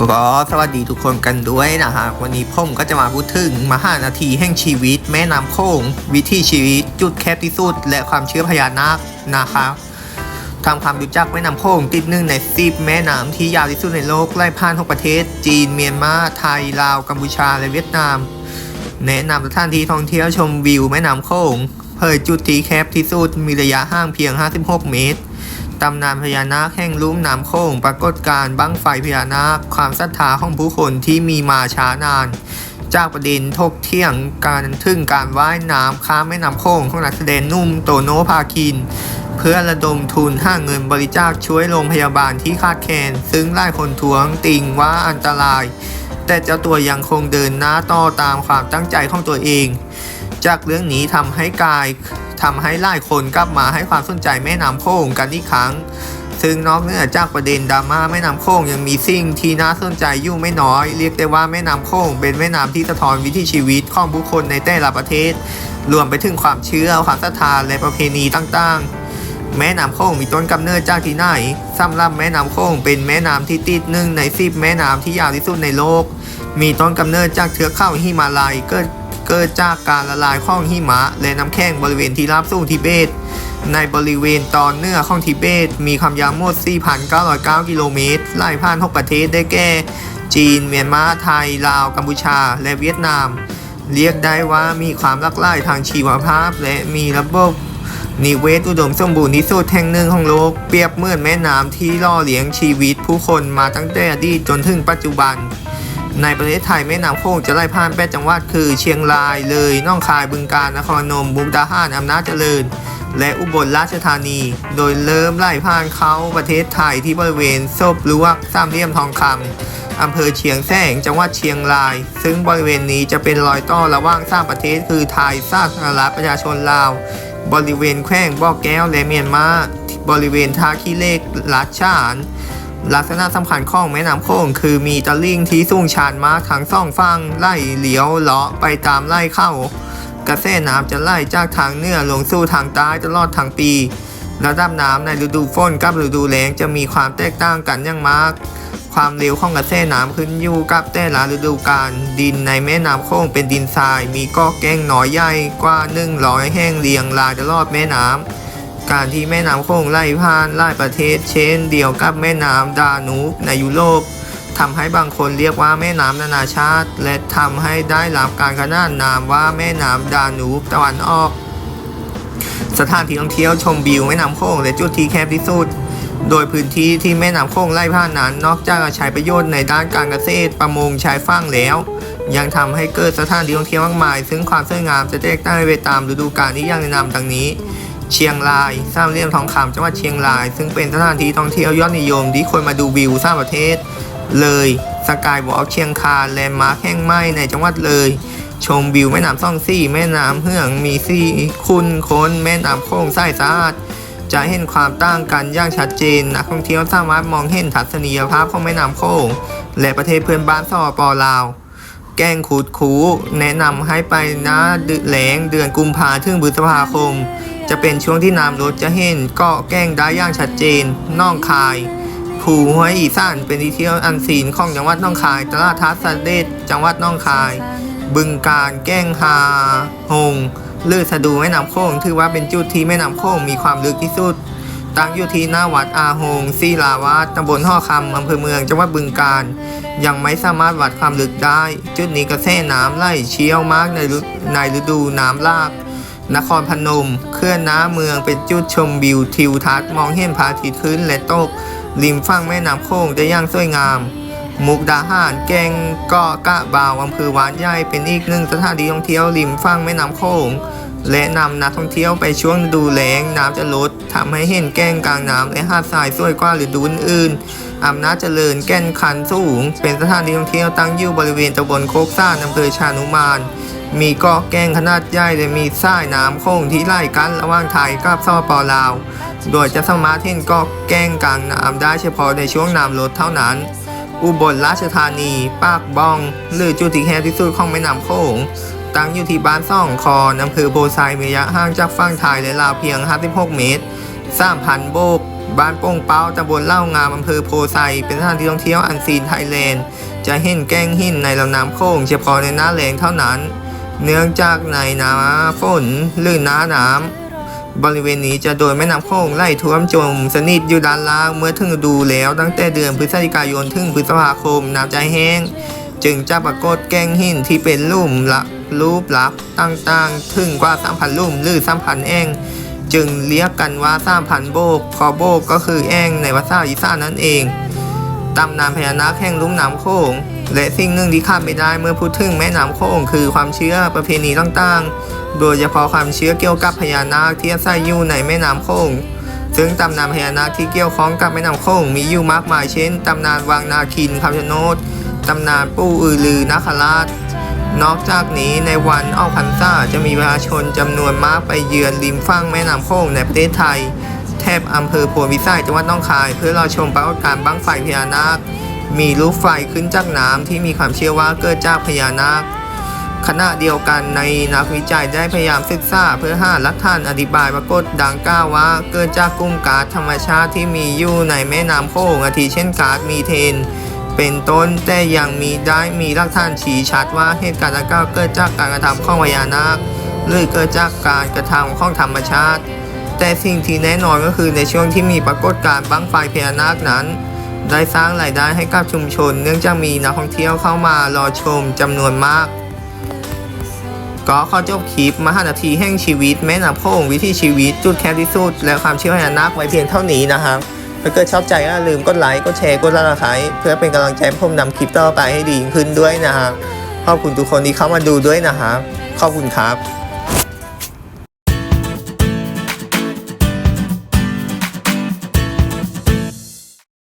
ก็สวัสดีทุกคนกันด้วยนะฮะวันนี้ผมก็จะมาพูดถึงมหานาทีแห่งชีวิต แม่น้ำโขงวิถีชีวิต จุดแคบที่สุด และความเชื่อพญานาคนะครับทำความรู้จักแม่น้ำโขงติดหนึ่งในสิบแม่น้ำที่ยาวที่สุดในโลกไล่ผ่านหกประเทศ จีนเมียนมาไทยลาวกัมพูชาและเวียดนาม แนะนำสถานที่ท่องเที่ยวชมวิวแม่น้ำโขงเผยจุดที่แคบที่สุดมีระยะห่างเพียง 56 เมตร ตำนานพญานาคแห่งลุ่มน้ำโขงปรากฏการ์บั้งไฟพญานาค ความศรัทธาของผู้คนที่มีมาช้านาน จากประเด็นทกเที่ยงการถึงการว่ายน้ำข้ามแม่น้ำโขงของนักแสดงนุ่มโตโนภาคิน เพื่อระดมทุนห้าเงินบริจาคช่วยโรงพยาบาลที่ขาดแคลนซึ่งหลายคนทวงติงว่าอันตราย แต่เจ้าตัวยังคงเดินหน้าต่อตามความตั้งใจของตัวเอง จากเรื่องนี้ทำให้กาย ทำให้หลายคนกลับมาให้ความสนใจแม่น้ำโขงกันอีกครั้ง ซึ่งนอกเหนือจากประเด็นดราม่าแม่น้ำโขงยังมีสิ่งที่น่าสนใจอยู่ไม่น้อย เรียกได้ว่าแม่น้ำโขงเป็นแม่น้ำที่สะท้อนวิถีชีวิตของผู้คนในแต่ละประเทศ รวมไปถึงความเชื่อความศรัทธาและประเพณีต่างๆแม่น้ำโขงมีต้นกำเนิดจากที่ไหนสำหรับแม่น้ำโขงเป็นแม่น้ำที่ติดหนึ่งในสิบแม่น้ำที่ยาวที่สุดในโลก มีต้นกำเนิดจากเทือกเขาหิมาลัยเกิด เกิดจากการละลายของหิมะ และน้ำแข็งบริเวณที่ราบสูงทิเบต ในบริเวณตอนเหนือของทิเบต มีความยาวหมด 4,909 กิโลเมตรไล่ผ่าน 6 ประเทศได้แก่ จีน เมียนมา ไทย ลาว กัมพูชา และเวียดนาม เรียกได้ว่ามีความหลากหลายทางชีวภาพ และมีระบบนิเวศอุดมสมบูรณ์ที่สุดแห่งหนึ่งของโลก เปรียบเหมือนแม่น้ำที่ล่อเลี้ยงชีวิตผู้คนมาตั้งแต่อดีตจนถึงปัจจุบัน ในประเทศไทยแม่น้ำโขงจะไล่ผ่านแปดจังหวัดคือ เชียงรายเลยน่องคายบึงกาฬนครนมบุกดาหารอำนาจเจริญ และอุบลราชธานี โดยเริ่มไล่ผ่านเขาประเทศไทยที่บริเวณซบลวกสามเหลี่ยมทองคำอำเภอเชียงแสงจังหวัดเชียงราย ซึ่งบริเวณนี้จะเป็นรอยต่อระหว่างสามประเทศคือไทยสาธารณรัฐประชาชนลาว บริเวณแขวงบ่อแก้วและเมียนมาบริเวณท่าขี้เล็กลัดฉาน ลักษณะสำคัญของแม่น้ำโขงคือมีตะลิ่งที่สูงชันมากทั้งสองฝั่งไล่เหลียวเลาะไปตามไล่เข้ากระแสน้ำจะไล่จากทางเหนือลงสู่ทางใต้ตลอดทั้งปี ระดับน้ำในฤดูฝนกับฤดูแล้งจะมีความแตกต่างกันอย่างมาก ความเร็วของกระแสน้ำขึ้นอยู่กับแต่ละฤดูกาลดินในแม่น้ำโขงเป็นดินทราย มีก้อแก้งน้อยใหญ่กว่า100แห้งเรียงรายตลอดแม่น้ำ การที่แม่น้ำโขงไหลผ่านหลายประเทศ เช่น เดียวกับแม่น้ำดานูบในยุโรปทำให้บางคนเรียกว่าแม่น้ำนานาชาติ และทำให้ได้รับการขนานนามว่าแม่น้ำดานูบตะวันออก สถานที่ท่องเที่ยวชมวิวแม่น้ำโขงและจุดที่แคบที่สุด โดยพื้นที่ที่แม่น้ำโขงไล่ผ่านนั้น นอกจากจะใช้ประโยชน์ในด้านการเกษตรประมงชายฝั่งแล้ว ยังทำให้เกิดสถานที่ท่องเที่ยวมากมาย ซึ่งความสวยงามจะแตกต่างไปตามฤดูกาลที่ยังแนะนำดังนี้ เชียงรายสร้ามเหลี่ยมทองคำจังหวัดเชียงราย ซึ่งเป็นสถานที่ท่องเที่ยวยอดนิยมที่คนมาดูวิวสามประเทศ เลยสกายวอล์กเชียงคานแลนด์มาร์คแห่งใหม่ในจังหวัดเลย ชมวิวแม่น้ำซ่องซี่ แม่น้ำเฮืองมีซี่คุณค้น แม่น้ำโค้งใสสะอาดจะเห็นความต่างกันอย่างชัดเจนนักท่องเที่ยวสามารถมองเห็นทัศนียภาพของแม่น้ำโขงและประเทศเพื่อนบ้านสปปลาว แกล้งขูดคูแนะนำให้ไปน้าเดือนแหลงเดือนกุมภาถึงพฤษภาคม จะเป็นช่วงที่น้ำลดจะเห็นเกาะแกล้งได้อย่างชัดเจนน่องคาย ภูห้วยอีสานเป็นที่เที่ยวอันซีนของจังหวัดน้องคายตลาดทัศนเดชจังหวัดน้องคาย บึงการแก้งฮาหงลือสะดูแม่น้ำโขงถือว่าเป็นจุดที่แม่น้ำโขงมีความลึกที่สุด ตั้งอยู่ที่หน้าวัดอาหงศิลาวาสตำบลห่อคำอำเภอเมืองจังหวัดบึงการ ยังไม่สามารถวัดความลึกได้ จุดนี้กระแสน้ำไหลเชี่ยวมากในฤในฤดูน้ำหลาก นครพนม เคลื่อนน้าเมืองเป็นจุดชมวิวทิวทัศน์มองเห็นพระอาทิตย์ขึ้นและตก ริมฝั่งแม่น้ำโขงได้อย่างสวยงาม มุกดาหารแกงเกาะกะบ่าวอำเภอวานใหญ่เป็นอีกหนึ่งสถานที่ท่องเที่ยวริมฝั่งแม่น้ำโขงและนำนักท่องเที่ยวไปช่วงฤดูแล้งน้ำจะลดทำให้เห็นแก้งกลางน้ำและหาดทรายสวยกว่าฤดูอื่นอำนาจเจริญแก่นคันสูง เป็นสถานที่ท่องเที่ยวตั้งอยู่บริเวณตำบลโคกซ่านอำเภอชานุมาน มีกาะแกงขนาดใหญ่และมีสายน้ำโค้งที่ไล่กันระหว่างไทยกับสปปลาว โดยจะสามารถเห็นกาะแกงกลางน้ำได้เฉพาะในช่วงน้ำลดเท่านั้น อุบลราชธานี ปากบ้อง หรือจุดที่แคบที่สุดของแม่น้ำโขงตั้งอยู่ที่บ้านซ่องคอนอำเภอโพไซมีระยะห่างจากฝั่งไทยและลาวเพียง 56 เมตร3,000โบก บ้านโป่งเป้าตำบลเล่างามอำเภอโพไซ เป็นสถานที่ท่องเที่ยวอันซีนไทยแลนด์ จะเห็นแก้งหินในลำน้ำโขงเฉพาะในหน้าแล้งเท่านั้น เนื่องจากในน้าฝนหรือน้าน้ำบริเวณนี้จะโดนแม่น้ำโขงไหลท่วมจมสนิทอยู่ด้านล่างเมื่อถึงฤดูแล้วตั้งแต่เดือนพฤศจิกายนถึงพฤษภาคมน้ำจะแห้ง จึงจะปรากฏแก้งหินที่เป็นลุ่มละรูปลักษ์ต่างๆ ถึงกว่า 3,000ลุ่มหรือ 3,000 แอ่งจึงเรียกกันว่า3,000โบกพอโบกก็คือแอ่งในภาษาอีสานนั่นเอง ตำนานพญานาคแห่งลุ่มน้ำโขงและสิ่งหนึ่งที่ขาดไม่ได้เมื่อพูดถึงแม่น้ำโขงคือความเชื่อประเพณีต่างๆ โดยเฉพาะความเชื่อเกี่ยวกับพญานาคที่อาศัยอยู่ในแม่น้ำโขงซึ่งตำนานพญานาคที่เกี่ยวข้องกับแม่น้ำโขงมีอยู่มากมายเช่นตำนานวังนาคินคำชะโนดตำนานปู่อือลือนาคราช นอกจากนี้ในวันออกพรรษาจะมีประชาชนจำนวนมากไปเยือนริมฝั่งแม่น้ำโขงในประเทศไทย แทบอำเภอโพนวิสัยจังหวัดน้องคาย เพื่อรอชมปรากฏการณ์บั้งไฟพญานาค มีลูกไฟขึ้นจากน้ำที่มีความเชื่อว่าเกิดจากพญานาคขณะเดียวกันในนักวิจัยได้พยายามศึกษาเพื่อหาหลักฐานอธิบายปรากฏดังกล่าวว่า เกิดจากกลุ่มก๊าซธรรมชาติที่มีอยู่ในแม่น้ำโขงอาทิเช่นก๊าซมีเทน เป็นต้นแต่ยังมีได้มีหลักฐานชี้ชัดว่าเหตุการณ์ดังกล่าวเกิดจากการกระทำของพญานาค หรือเกิดจากการกระทำของธรรมชาติ แต่สิ่งที่แน่นอนก็คือในช่วงที่มีปรากฏการณ์บั้งไฟพญานาคนั้น ได้สร้างรายได้ให้กับชุมชน เนื่องจากมีนักท่องเที่ยวเข้ามารอชมจำนวนมาก ก็ข้อจบคลิปมหานาทีแห่งชีวิต แม่น้ำโขงวิถีชีวิต จุดแคบที่สุด และความเชื่อพญานาคไว้เพียงเท่านี้นะครับถ้าเกิดชอบใจก็ลืมกดไลค์กดแชร์กดติดตามเพื่อเป็นกำลังใจผมนำคลิปต่อไปให้ดีขึ้นด้วยนะครับขอบคุณทุกคนที่เข้ามาดูด้วยนะครับขอบคุณครับ